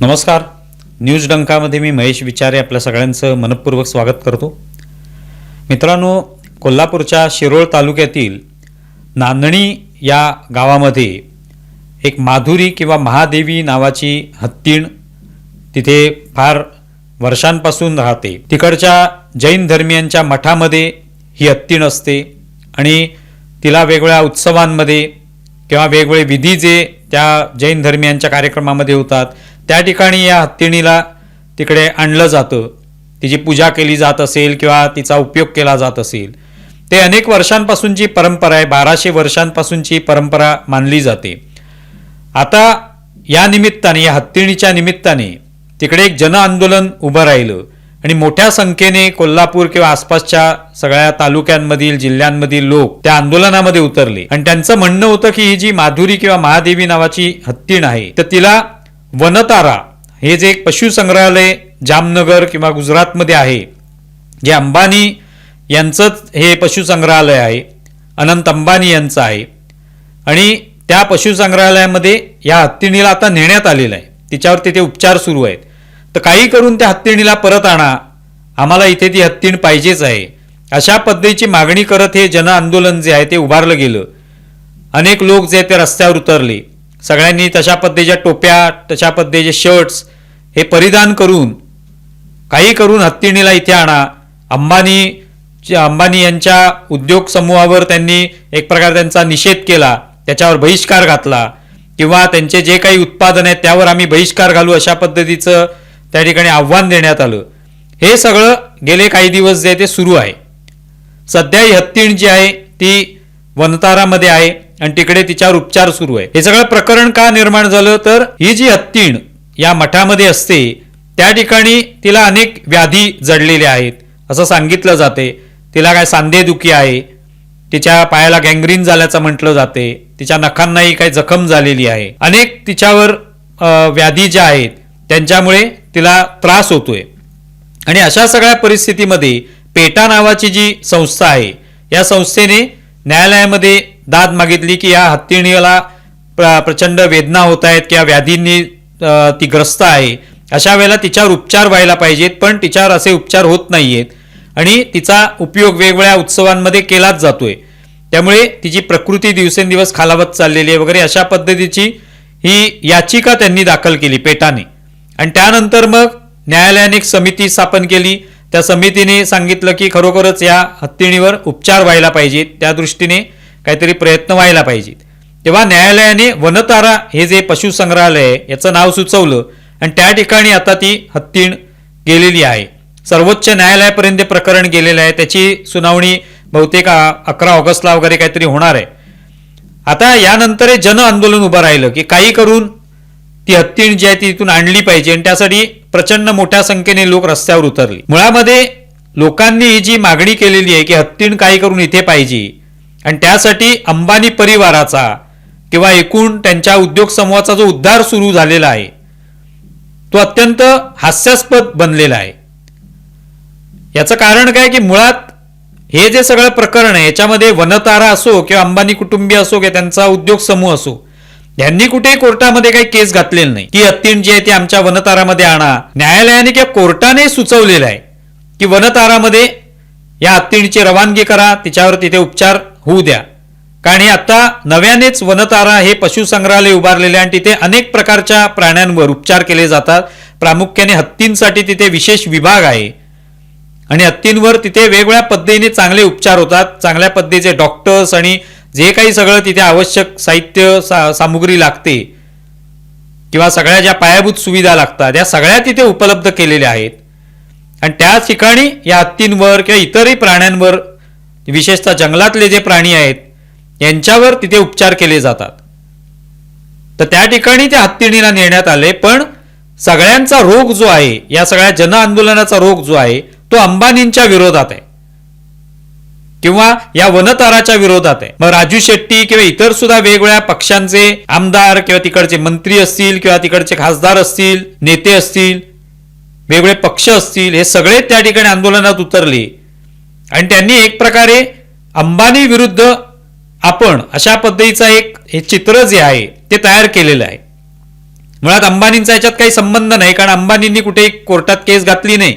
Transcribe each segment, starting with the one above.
नमस्कार. न्यूज डंकामध्ये मी महेश विचारे आपल्या सगळ्यांचं मनपूर्वक स्वागत करतो. मित्रांनो कोल्हापूरच्या शिरोळ तालुक्यातील नांदणी या गावामध्ये एक माधुरी किंवा महादेवी नावाची हत्तीण तिथे फार वर्षांपासून राहते. तिकडच्या जैन धर्मियांच्या मठामध्ये ही हत्तीण असते आणि तिला वेगवेगळ्या उत्सवांमध्ये किंवा वेगवेगळे विधी जे त्या जैन धर्मियांच्या कार्यक्रमामध्ये होतात त्या ठिकाणी या हत्तीणीला तिकडे आणलं जातं. तिची पूजा केली जात असेल किंवा तिचा उपयोग केला जात असेल. ते अनेक वर्षांपासूनची परंपरा आहे. बाराशे वर्षांपासूनची परंपरा मानली जाते. आता या निमित्ताने या हत्तीणीच्या निमित्ताने तिकडे एक जन आंदोलन उभं राहिलं. आणि मोठ्या संख्येने कोल्हापूर किंवा आसपासच्या सगळ्या तालुक्यांमधील जिल्ह्यांमधील लोक त्या आंदोलनामध्ये उतरले. आणि त्यांचं म्हणणं होतं की ही जी माधुरी किंवा महादेवी नावाची हत्तीण आहे तर तिला वनतारा हे जे एक पशुसंग्रहालय जामनगर किंवा गुजरातमध्ये आहे जे अंबानी यांचंच हे पशुसंग्रहालय आहे अनंत अंबानी यांचं आहे. आणि त्या पशुसंग्रहालयामध्ये या हत्तीणीला आता नेण्यात आलेलं आहे. तिच्यावर तिथे उपचार सुरू आहेत. तर काही करून त्या हत्तीणीला परत आणा. आम्हाला इथे ती हत्तीण पाहिजेच आहे. अशा पद्धतीची मागणी करत हे जन आंदोलन जे आहे ते उभारलं गेलं. अनेक लोक जे ते रस्त्यावर उतरले. सगळ्यांनी तशा पद्धतीच्या टोप्या तशा पद्धतीचे शर्ट्स हे परिधान करून काही करून हत्तीणीला इथे आणा. अंबानी अंबानी यांच्या उद्योग समूहावर त्यांनी एक प्रकार त्यांचा निषेध केला. त्याच्यावर बहिष्कार घातला. किंवा त्यांचे जे काही उत्पादन आहेत त्यावर आम्ही बहिष्कार घालू अशा पद्धतीचं त्या ठिकाणी आव्हान देण्यात आलं. हे सगळं गेले काही दिवस जे आहे ते सुरू आहे. सध्या ही हत्तीण जी आहे ती वनतारामध्ये आहे. आणि तिकडे तिच्यावर उपचार सुरू आहे. हे सगळं प्रकरण का निर्माण झालं? तर ही जी हत्तीण या मठामध्ये असते त्या ठिकाणी तिला अनेक व्याधी जडलेल्या आहेत. असं सांगितलं जाते. तिला काय सांधेदुखी आहे. तिच्या पायाला गँग्रीन झाल्याचं म्हटलं जाते. तिच्या नखांनाही काही जखम झालेली आहे. अनेक तिच्यावर व्याधी ज्या आहेत त्यांच्यामुळे तिला त्रास होतोय. आणि अशा सगळ्या परिस्थितीमध्ये पेटा नावाची जी संस्था आहे या संस्थेने न्यायालयामध्ये दाद मागितली की या हत्तीणीला प्र प्रचंड वेदना होत आहेत किंवा व्याधींनी ती ग्रस्त आहे. अशा वेळेला तिच्यावर उपचार व्हायला पाहिजेत पण तिच्यावर असे उपचार होत नाहीयेत. आणि तिचा उपयोग वेगवेगळ्या उत्सवांमध्ये केलाच जातोय. त्यामुळे तिची प्रकृती दिवसेंदिवस खालावत चाललेली आहे वगैरे अशा पद्धतीची ही याचिका त्यांनी दाखल केली पेटाने. आणि त्यानंतर मग न्यायालयाने एक समिती स्थापन केली. त्या समितीने सांगितलं की खरोखरच या हत्तीणीवर उपचार व्हायला पाहिजेत. त्या दृष्टीने काहीतरी प्रयत्न व्हायला पाहिजेत. तेव्हा न्यायालयाने वनतारा हे जे पशुसंग्रहालय आहे याचं नाव सुचवलं आणि त्या ठिकाणी आता ती हत्तीण गेलेली आहे. सर्वोच्च न्यायालयापर्यंत प्रकरण गेलेलं आहे. त्याची सुनावणी बहुतेक अकरा ऑगस्टला वगैरे काहीतरी होणार आहे. आता यानंतर हे जन आंदोलन उभं राहिलं की काही करून ती हत्तीण जी आहे ती इथून आणली पाहिजे आणि त्यासाठी प्रचंड मोठ्या संख्येने लोक रस्त्यावर उतरले. मुळामध्ये लोकांनी ही जी मागणी केलेली आहे की हत्तीण काही करून इथे पाहिजे आणि त्यासाठी अंबानी परिवाराचा किंवा एकूण त्यांच्या उद्योग समूहाचा जो उद्धार सुरू झालेला आहे तो अत्यंत हास्यास्पद बनलेला आहे. याचं कारण काय की मुळात हे जे सगळं प्रकरण आहे याच्यामध्ये वनतारा असो किंवा अंबानी कुटुंबीय असो किंवा त्यांचा उद्योग समूह असो यांनी कुठेही कोर्टामध्ये काही केस घातलेली नाही. की हत्तीण जी आहे ती आमच्या वनतारामध्ये आणा. न्यायालयाने किंवा कोर्टाने सुचवलेलं आहे की वनतारामध्ये या हत्तीणीची रवानगी करा तिच्यावर तिथे उपचार होऊ द्या. कारण हे आता नव्यानेच वनतारा हे पशुसंग्रहालय उभारलेले आहे आणि तिथे अनेक प्रकारच्या प्राण्यांवर उपचार केले जातात. प्रामुख्याने हत्तींसाठी तिथे विशेष विभाग आहे. आणि हत्तींवर तिथे वेगवेगळ्या पद्धतीने चांगले उपचार होतात. चांगल्या पद्धतीचे डॉक्टर्स आणि जे काही सगळं तिथे आवश्यक साहित्य सा सामुग्री लागते किंवा सगळ्या ज्या पायाभूत सुविधा लागतात या सगळ्या तिथे उपलब्ध केलेल्या आहेत. आणि त्याच ठिकाणी या हत्तींवर किंवा इतरही प्राण्यांवर विशेषतः जंगलातले जे प्राणी आहेत यांच्यावर तिथे उपचार केले जातात. तर त्या ठिकाणी त्या हत्तीणीला नेण्यात आले पण सगळ्यांचा रोग जो आहे या सगळ्या जन आंदोलनाचा रोग जो आहे तो अंबानींच्या विरोधात आहे. किंवा या वनताराच्या विरोधात आहे. मग राजू शेट्टी किंवा इतर सुद्धा वेगवेगळ्या पक्षांचे आमदार किंवा तिकडचे मंत्री असतील किंवा तिकडचे खासदार असतील नेते असतील वेगवेगळे पक्ष असतील हे सगळे त्या ठिकाणी आंदोलनात उतरले. आणि त्यांनी एक प्रकारे अंबानी विरुद्ध आपण अशा पद्धतीचा एक हे चित्र जे आहे ते तयार केलेलं आहे. मुळात अंबानींचा याच्यात काही संबंध नाही कारण अंबानींनी कुठे कोर्टात केस घातली नाही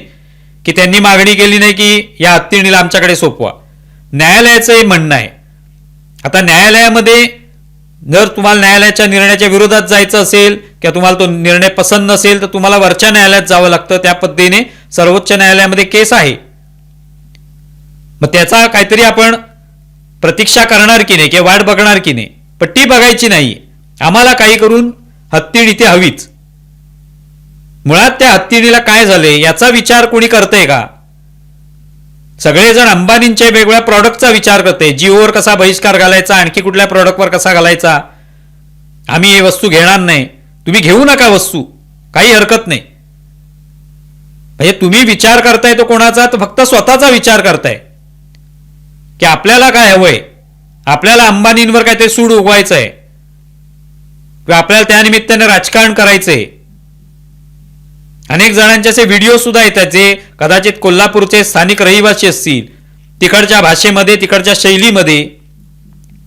की त्यांनी मागणी केली नाही की या हत्तीणीला आमच्याकडे सोपवा. न्यायालयाचं हे म्हणणं आहे. आता न्यायालयामध्ये जर तुम्हाला न्यायालयाच्या निर्णयाच्या विरोधात जायचं असेल किंवा तुम्हाला तो निर्णय पसंत नसेल तर तुम्हाला वरच्या न्यायालयात जावं लागतं. त्या पद्धतीने सर्वोच्च न्यायालयामध्ये केस आहे. मग त्याचा काहीतरी आपण प्रतीक्षा करणार की नाही किंवा वाट बघणार की नाही. पट्टी बघायची नाही. आम्हाला काही करून हत्तीड इथे हवीच. मुळात त्या हत्तीडीला काय झाले याचा विचार कोणी करतंय का? सगळेजण अंबानींच्या वेगवेगळ्या प्रॉडक्टचा विचार करते जिओवर कसा बहिष्कार घालायचा आणखी कुठल्या प्रॉडक्टवर कसा घालायचा? आम्ही हे वस्तू घेणार नाही. तुम्ही घेऊ नका वस्तू. काही हरकत नाही. म्हणजे तुम्ही विचार करताय तो कोणाचा तर फक्त स्वतःचा विचार करताय. की आपल्याला काय हवंय? आपल्याला अंबानींवर काहीतरी सूड उगवायचं आहे किंवा आपल्याला त्यानिमित्ताने राजकारण करायचंय. अनेक जणांचे असे व्हिडिओ सुद्धा येतात जे कदाचित कोल्हापूरचे स्थानिक रहिवासी असतील तिकडच्या भाषेमध्ये तिकडच्या शैलीमध्ये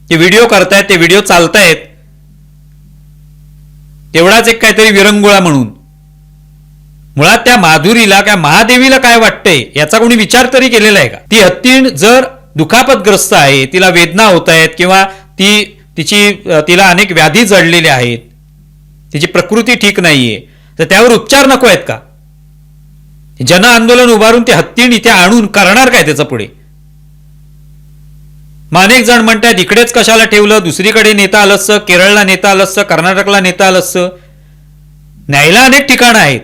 ते व्हिडिओ करतायत ते व्हिडिओ चालतायत. तेवढाच एक काहीतरी विरंगुळा म्हणून. मुळात त्या माधुरीला काय महादेवीला काय वाटतंय याचा कोणी विचार तरी केलेला आहे का? ती हत्तीण जर दुखापतग्रस्त आहे तिला वेदना होत आहेत किंवा ती तिची तिला अनेक व्याधी जडलेल्या आहेत तिची प्रकृती ठीक नाहीये तर त्यावर उपचार नको आहेत का? जन आंदोलन उभारून ते हत्तीण इथे आणून करणार काय त्याचं पुढे? मग अनेक जण म्हणतात इकडेच कशाला ठेवलं? दुसरीकडे नेता आलं असतं केरळला नेता आलं असतं कर्नाटकला नेता आलं असतं न्यायला अनेक ठिकाणं आहेत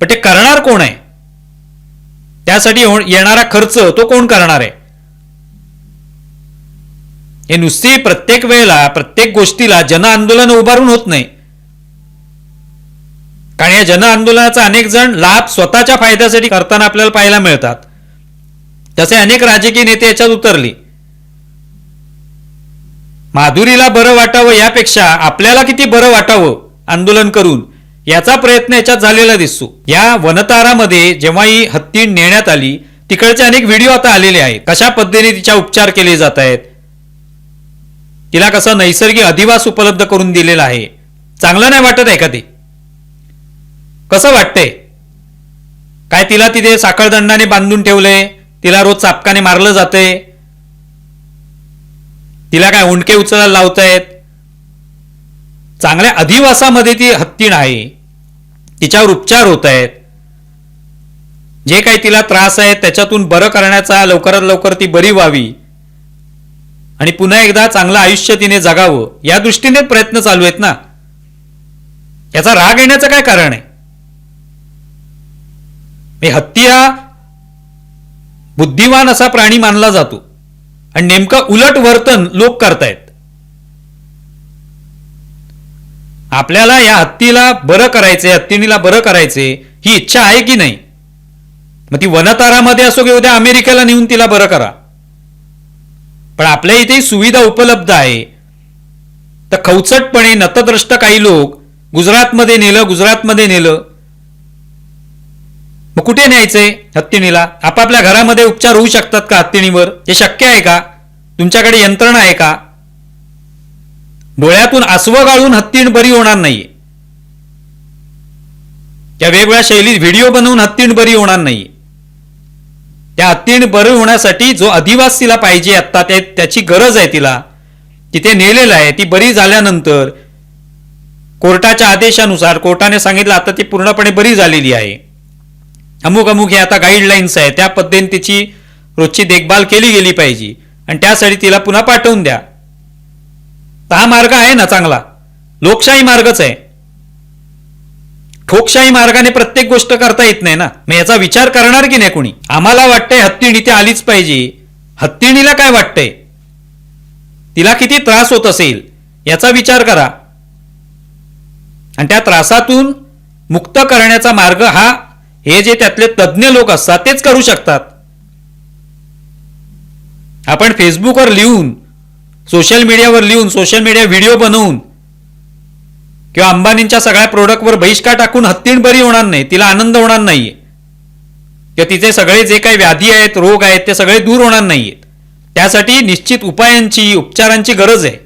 पण ते करणार कोण आहे? त्यासाठी हो, येणारा खर्च तो कोण करणार आहे? हे नुसती प्रत्येक वेळेला प्रत्येक गोष्टीला जन आंदोलन उभारून होत नाही. कारण या जन आंदोलनाचा अनेक जण लाभ स्वतःच्या फायद्यासाठी करताना आपल्याला पाहायला मिळतात. तसे अनेक राजकीय नेते याच्यात उतरले. माधुरीला बरं वाटावं यापेक्षा आपल्याला किती बरं वाटावं आंदोलन करून याचा प्रयत्न याच्यात झालेला दिसतो. या वनतारामध्ये जेव्हा ही हत्ती नेण्यात आली तिकडचे अनेक व्हिडिओ आता आलेले आहेत. कशा पद्धतीने तिच्या उपचार केले जात आहेत? तिला कसं नैसर्गिक अधिवास उपलब्ध करून दिलेला आहे. चांगलं नाही वाटत आहे का ते कसं वाटतंय? काय तिला तिथे साखळदंडाने बांधून ठेवलंय? तिला रोज चापकाने मारलं जातंय? तिला काय उंडके उचलायला लावतायत? चांगल्या अधिवासामध्ये ती हत्तीण आहे तिच्यावर उपचार होत आहेत जे काही तिला त्रास आहे त्याच्यातून बरं करण्याचा लवकरात लवकर ती बरी व्हावी. आणि पुन्हा एकदा चांगलं आयुष्य तिने जगावं या दृष्टीने प्रयत्न चालू आहेत ना? याचा राग येण्याचं काय कारण आहे? मी हत्ती बुद्धिवान असा प्राणी मानला जातो आणि नेमकं उलट वर्तन लोक करतायत. आपल्याला या हत्तीला बरं करायचे हत्तीनीला बरं करायचे ही इच्छा आहे की नाही? मग ती वनतारामध्ये असो की उद्या अमेरिकेला नेऊन तिला बरं करा. पण आपल्या इथे सुविधा उपलब्ध आहे. तर खवचटपणे नतद्रष्ट काही लोक गुजरातमध्ये नेलं गुजरातमध्ये नेलं. मग कुठे न्यायचंय हत्तीणीला? आपापल्या घरामध्ये उपचार होऊ शकतात का हत्तीणीवर? हे शक्य आहे का? तुमच्याकडे यंत्रणा आहे का? डोळ्यातून आसवं गाळून हत्तीण बरी होणार नाहीये. त्या वेगवेगळ्या शैलीत व्हिडिओ बनवून हत्तीण बरी होणार नाहीये. त्या हत्तीण बरं होण्यासाठी जो अधिवास तिला पाहिजे आत्ता ते त्याची गरज आहे तिला. तिथे नेलेलं आहे. ती बरी झाल्यानंतर कोर्टाच्या आदेशानुसार कोर्टाने सांगितलं आता ती पूर्णपणे बरी झालेली आहे. अमुक अमुक हे आता गाईडलाईन्स आहे त्या पद्धतीने तिची रोजची देखभाल केली गेली पाहिजे. आणि त्यासाठी तिला पुन्हा पाठवून द्या. तर हा मार्ग आहे ना चांगला. लोकशाही मार्गच आहे. ठोकशाही मार्गाने प्रत्येक गोष्ट करता येत नाही ना. मग याचा विचार करणार की नाही कोणी? आम्हाला वाटतंय हत्तीणी इथे आलीच पाहिजे. हत्तीणीला काय वाटतंय? तिला किती त्रास होत असेल? याचा विचार करा. आणि त्या त्रासातून मुक्त करण्याचा मार्ग हा हे जे त्यातले तज्ज्ञ लोक असतात तेच करू शकतात. आपण फेसबुकवर लिहून सोशल मीडियावर लिहून सोशल मीडिया व्हिडिओ बनवून किंवा अंबानींच्या सगळ्या प्रोडक्टवर बहिष्कार टाकून हत्तीण बरी होणार नाही तिला आनंद होणार नाहीये. किंवा तिचे सगळे जे काही व्याधी आहेत रोग आहेत ते सगळे दूर होणार नाहीयेत. त्यासाठी निश्चित उपायांची उपचारांची गरज आहे.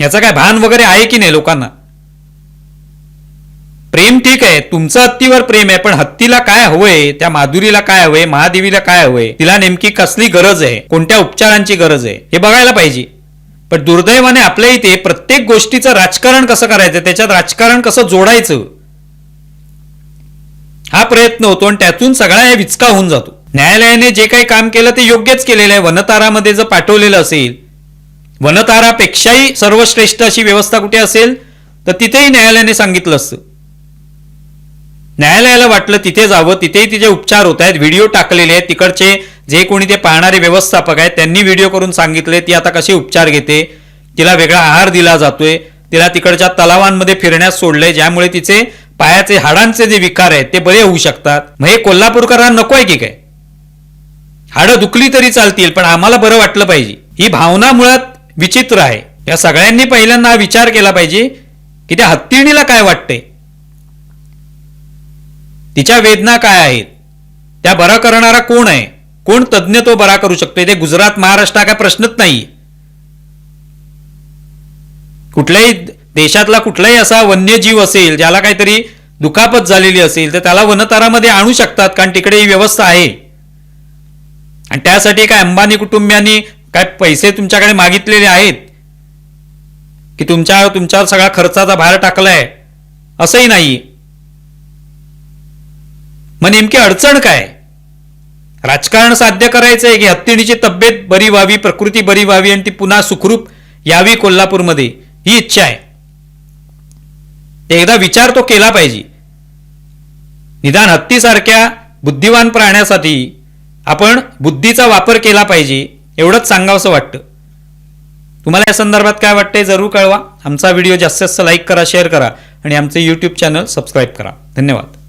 याचं काय भान वगैरे आहे की नाही लोकांना? प्रेम ठीक आहे तुमचं हत्तीवर प्रेम आहे पण हत्तीला काय हवंय त्या माधुरीला काय हवंय महादेवीला काय हवंय तिला नेमकी कसली गरज आहे कोणत्या उपचारांची गरज आहे हे बघायला पाहिजे. पण दुर्दैवाने आपल्या इथे प्रत्येक गोष्टीचं राजकारण कसं करायचं? त्याच्यात राजकारण कसं जोडायचं? हा प्रयत्न होतो आणि त्यातून सगळा हे विचका होऊन जातो. न्यायालयाने जे काही काम केलं ते योग्यच केलेलं आहे. वनतारामध्ये जर पाठवलेलं असेल वनतारापेक्षाही सर्वश्रेष्ठ अशी व्यवस्था कुठे असेल तर तिथेही न्यायालयाने सांगितलं असतं. न्यायालयाला वाटलं तिथे जावं तिथेही तिचे उपचार होत आहेत व्हिडिओ टाकलेले आहेत तिकडचे जे कोणी ते पाहणारे व्यवस्थापक आहेत त्यांनी व्हिडिओ करून सांगितले ती आता कसे उपचार घेते तिला वेगळा आहार दिला जातोय तिला तिकडच्या तलावांमध्ये फिरण्यास सोडलंय ज्यामुळे तिचे पायाचे हाडांचे जे विकार आहेत ते बरे होऊ शकतात. मग हे कोल्हापूरकरांना नको आहे की काय? हाडं दुखली तरी चालतील पण आम्हाला बरं वाटलं पाहिजे. ही भावना मुळात विचित्र आहे. या सगळ्यांनी पहिल्यांदा हा विचार केला पाहिजे की त्या हत्तीणीला काय वाटते तिच्या वेदना काय आहेत? त्या बरं करणारा कोण आहे? कोण तज्ज्ञ तो बरा करू शकतो ते गुजरात महाराष्ट्र हा काय प्रश्नच नाही. कुठल्याही देशातला कुठलाही असा वन्यजीव असेल ज्याला काहीतरी दुखापत झालेली असेल तर त्याला वनतारामध्ये आणू शकतात कारण तिकडे ही व्यवस्था आहे. आणि त्यासाठी काय अंबानी कुटुंबियांनी काय पैसे तुमच्याकडे मागितलेले आहेत? की तुमच्या तुमच्यावर सगळा खर्चाचा भार टाकलाय? असंही नाही. मग नेमकी अडचण काय? राजकारण साध्य करायचं आहे की हत्तीणीची तब्येत बरी व्हावी प्रकृती बरी व्हावी आणि ती पुन्हा सुखरूप यावी कोल्हापूरमध्ये ही इच्छा आहे. एकदा विचार तो केला पाहिजे. निदान हत्तीसारख्या बुद्धिवान प्राण्यासाठी आपण बुद्धीचा वापर केला पाहिजे एवढंच सांगावंसं वाटतं. तुम्हाला या संदर्भात काय वाटतंय जरूर कळवा. आमचा व्हिडिओ जास्तीत जास्त लाईक करा शेअर करा आणि आमचे यूट्यूब चॅनल सबस्क्राईब करा. धन्यवाद.